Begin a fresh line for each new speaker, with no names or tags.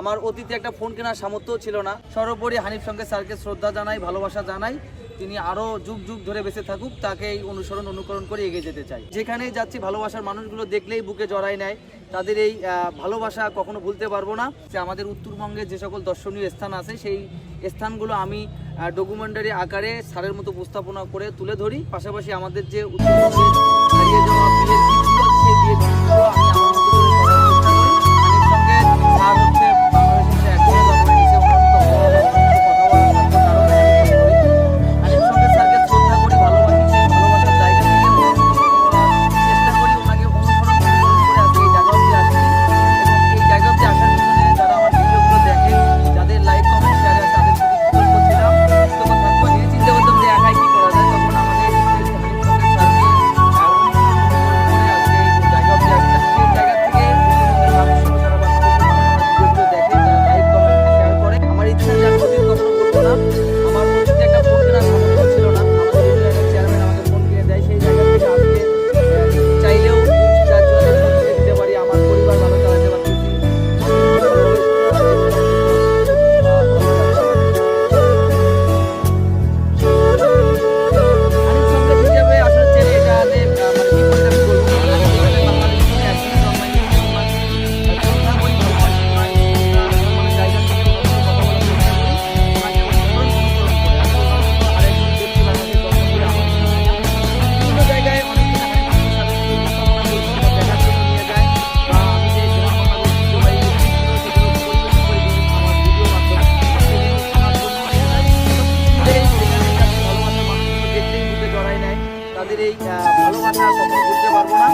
আমার অতীতে একটা ফোন কেনার সামর্থ্য ছিল না। সর্বোপরি হানিফ সঙ্গে স্যারকে শ্রদ্ধা জানাই, ভালোবাসা জানাই। তিনি আরও যুগ যুগ ধরে বেঁচে থাকুক, তাকে এই অনুসরণ অনুকরণ করে এগিয়ে যেতে চাই। যেখানেই যাচ্ছি, ভালোবাসার মানুষগুলো দেখলেই বুকে জড়াই নেয়। তাদের এই ভালোবাসা কখনো ভুলতে পারব না। যে আমাদের উত্তরবঙ্গে যে সকল দর্শনীয় স্থান আছে, সেই স্থানগুলো আমি ডকুমেন্টারি আকারে স্যারের মতো উপস্থাপনা করে তুলে ধরি। পাশাপাশি আমাদের যে উত্তরবঙ্গে তাদের এই ভালোবাসার কখনো বুঝতে পারব না।